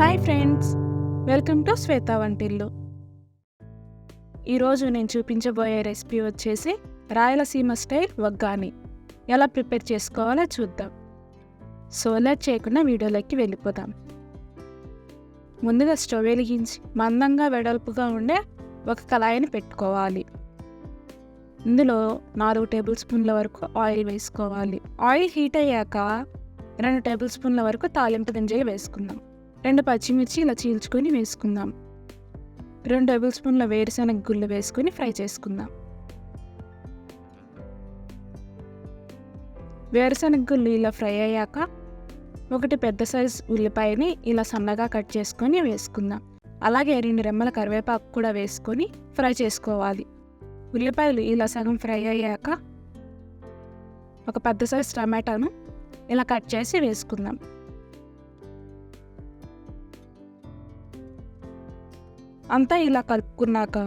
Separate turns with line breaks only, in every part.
Hi friends welcome to Shweta వంటిల్లు. ఈరోజు నేను చూపించబోయే రెసిపీ వచ్చేసి రాయలసీమ స్టైల్ వగ్గాని. ఎలా ప్రిపేర్ చేసుకోవాలో చూద్దాం. సో లేట్ చేయకుండా వీడియోలోకి వెళ్ళిపోదాం. ముందుగా స్టవ్ వెలిగించి మందంగా వెడల్పుగా ఉండే ఒక కళాయిని పెట్టుకోవాలి. ఇందులో నాలుగు టేబుల్ స్పూన్ల వరకు ఆయిల్ వేసుకోవాలి. ఆయిల్ హీట్ అయ్యాక రెండు టేబుల్ స్పూన్ల వరకు తాలింపు గింజలు వేసుకుందాం. రెండు పచ్చిమిర్చి ఇలా చీల్చుకొని వేసుకుందాం. రెండు టేబుల్ స్పూన్ల వేరుశనగ గుళ్ళు వేసుకొని ఫ్రై చేసుకుందాం. వేరుశనగ గుళ్ళు ఇలా ఫ్రై అయ్యాక ఒకటి పెద్ద సైజ్ ఉల్లిపాయని ఇలా సన్నగా కట్ చేసుకొని వేసుకుందాం. అలాగే రెండు రెమ్మల కరివేపాకు కూడా వేసుకొని ఫ్రై చేసుకోవాలి. ఉల్లిపాయలు ఇలా సగం ఫ్రై అయ్యాక ఒక పెద్ద సైజ్ టమాటాను ఇలా కట్ చేసి వేసుకుందాం. అంతా ఇలా కలుపుకున్నాక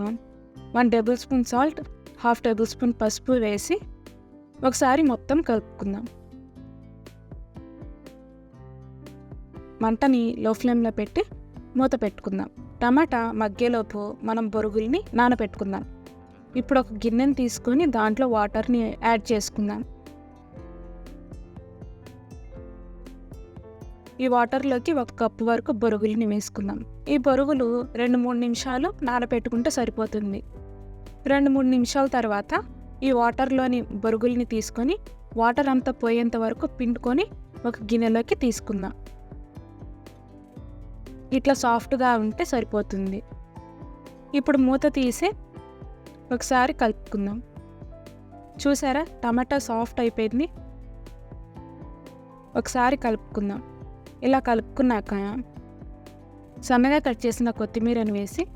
one tablespoon salt half tablespoon పసుపు వేసి ఒకసారి మొత్తం కలుపుకుందాం. మంటని లో ఫ్లేమ్లో పెట్టి మూత పెట్టుకుందాం. టమాటా మగ్గేలోపు మనం బొరుగుల్ని నానబెట్టుకుందాం. ఇప్పుడు ఒక గిన్నెని తీసుకొని దాంట్లో వాటర్ని యాడ్ చేసుకుందాం. ఈ వాటర్లోకి ఒక కప్పు వరకు బొరుగుల్ని వేసుకుందాం. ఈ బొరుగులు రెండు మూడు నిమిషాలు నానబెట్టుకుంటే సరిపోతుంది. రెండు మూడు నిమిషాల తర్వాత ఈ వాటర్లోని బొరుగుల్ని తీసుకొని వాటర్ అంతా పోయేంత వరకు పిండుకొని ఒక గిన్నెలోకి తీసుకుందాం. ఇట్లా సాఫ్ట్గా ఉంటే సరిపోతుంది. ఇప్పుడు మూత తీసి ఒకసారి కలుపుకుందాం. చూసారా? టమాటా సాఫ్ట్ అయిపోయింది. ఒకసారి కలుపుకుందాం. ఇలా కలుపుకున్నాక సన్నగా కట్ చేసిన కొత్తిమీరను వేసి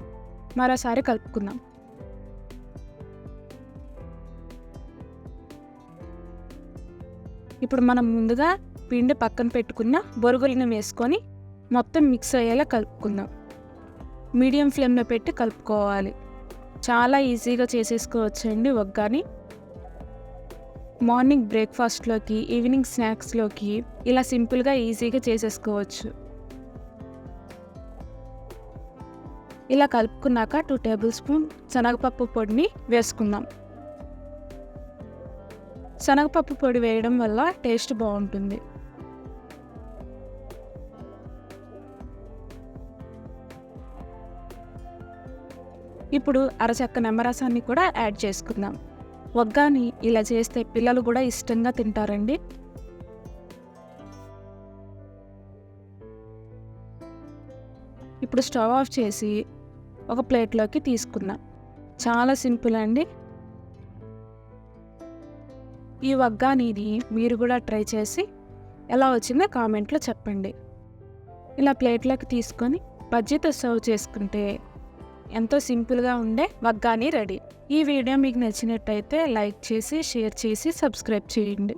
మరోసారి కలుపుకుందాం. ఇప్పుడు మనం ముందుగా పిండి పక్కన పెట్టుకున్న బొరుగులను వేసుకొని మొత్తం మిక్స్ అయ్యేలా కలుపుకుందాం. మీడియం ఫ్లేమ్లో పెట్టి కలుపుకోవాలి. చాలా ఈజీగా చేసేసుకోవచ్చండి ఒగ్గాని. మార్నింగ్ బ్రేక్ఫాస్ట్లోకి ఈవినింగ్ స్నాక్స్లోకి ఇలా సింపుల్గా ఈజీగా చేసేసుకోవచ్చు. ఇలా కలుపుకున్నాక టూ టేబుల్ స్పూన్ శనగపప్పు పొడిని వేసుకుందాం. శనగపప్పు పొడి వేయడం వల్ల టేస్ట్ బాగుంటుంది. ఇప్పుడు అరచక్క నిమ్మరసాన్ని కూడా యాడ్ చేసుకుందాం. వగ్గాని ఇలా చేస్తే పిల్లలు కూడా ఇష్టంగా తింటారండి. ఇప్పుడు స్టవ్ ఆఫ్ చేసి ఒక ప్లేట్లోకి తీసుకుందాం చాలా సింపుల్ అండి. ఈ వగ్గానిని మీరు కూడా ట్రై చేసి ఎలా వచ్చిందో కామెంట్లో చెప్పండి. ఇలా ప్లేట్లోకి తీసుకొని బజ్జీతో సర్వ్ చేసుకుంటే ఎంతో సింపుల్గా ఉండే వగ్గాని రెడీ. ఈ వీడియో మీకు నచ్చినట్టయితే లైక్ చేసి షేర్ చేసి సబ్స్క్రైబ్ చేయండి.